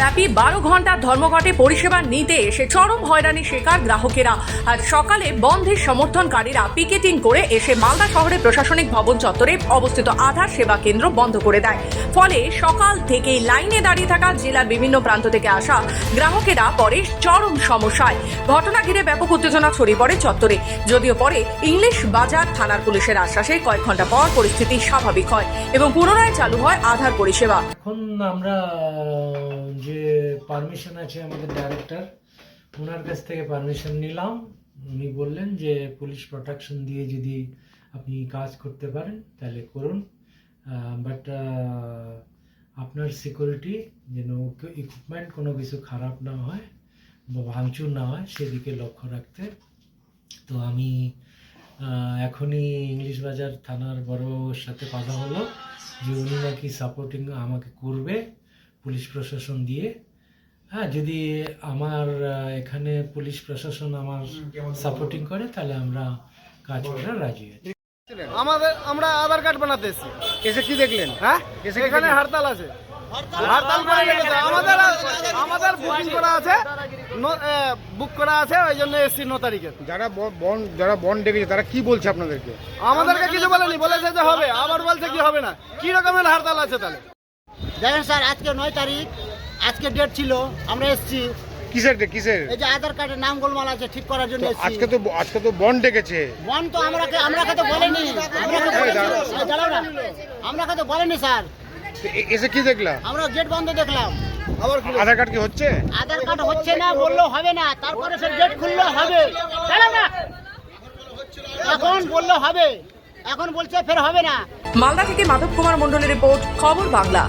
ব্যাপী বারো ঘণ্টা ধর্মঘটে পরিষেবা নিতে এসে চরম হয়রানি শিকার গ্রাহকেরা। আর সকালে বন্ধের সমর্থনকারীরা পিকেটিং করে এসে মালদা শহরের প্রশাসনিক ভবন চত্বরে অবস্থিত আধার সেবা কেন্দ্র বন্ধ করে দেয়। ফলে সকাল থেকেই লাইনে দাঁড়িয়ে থাকা জেলার বিভিন্ন প্রান্ত থেকে আসা গ্রাহকেরা পরে চরম সমস্যায়। ঘটনা ঘিরে ব্যাপক উত্তেজনা ছড়িয়ে পড়ে চত্বরে। যদিও পরে ইংলিশ বাজার থানার পুলিশের আশ্বাসে কয়েক ঘণ্টা পর পরিস্থিতি স্বাভাবিক হয় এবং পুনরায় চালু হয় আধার পরিষেবা। এখন আমরা যে পারমিশন আছে আমাদের ডাইরেক্টর ওনার কাছ থেকে পারমিশন নিলাম। উনি বললেন যে, পুলিশ প্রোটেকশন দিয়ে যদি আপনি কাজ করতে পারেন, তাহলে করুন। বাট আপনার সিকিউরিটি যেন ইকুইপমেন্ট কোনো কিছু খারাপ না হয় বা ভাঙচুর না হয়, সেদিকে লক্ষ্য রাখতে। তো আমি এখনই ইংলিশ বাজার থানার বড়োর সাথে কথা হলো যে, উনি নাকি সাপোর্টিং আমাকে করবে। পুলিশ প্রশাসন দিয়ে। হ্যাঁ যদি আমার এখানে পুলিশ প্রশাসন আমার সাপোর্টিং করে তাহলে আমরা কাজ করার রাজি আছি। আমাদের আমরা আধার কার্ড বানাতে এসেছি এসে কি দেখলেন? হ্যাঁ? এখানে? হরতাল আছে। হরতাল? করে রেখেছে। আমাদের আমাদের বুকিং করা আছে। বুক করা আছে ওই জন্য এসছি ন তারিখে। যারা ব- বন যারা বন ডেকেছে তারা কি বলছে আপনাদেরকে? আমাদেরকে কিছু বলেনি। বলেছে যে হবে। আবার বলছে কি হবে না। কি রকমের হরতাল আছে তাহলে? দেখেন স্যার আজকে নয় তারিখ আজকে ডেট ছিল আমরা এসেছি। কিসের কিসের? এই যে আধার কার্ডের নাম গোলমাল আছে ঠিক করার জন্য আজকে তো আজকে তো বন ডেকেছে। বন তো আমরা আমরা তো বলেনি। আমরা তো বলেনি স্যার। এসে কি দেখলা আমরা গেট বন্ধ দেখলাম। আধার কার্ড কি হচ্ছে? আধার কার্ড হচ্ছে না বললেও হবে না। তারপরে সে গেট খুললেও হবে। না। এখন হবে। এখন বলছে ফের হবে না। মালদা থেকে মাধব কুমার মণ্ডলের রিপোর্ট খবর বাংলা।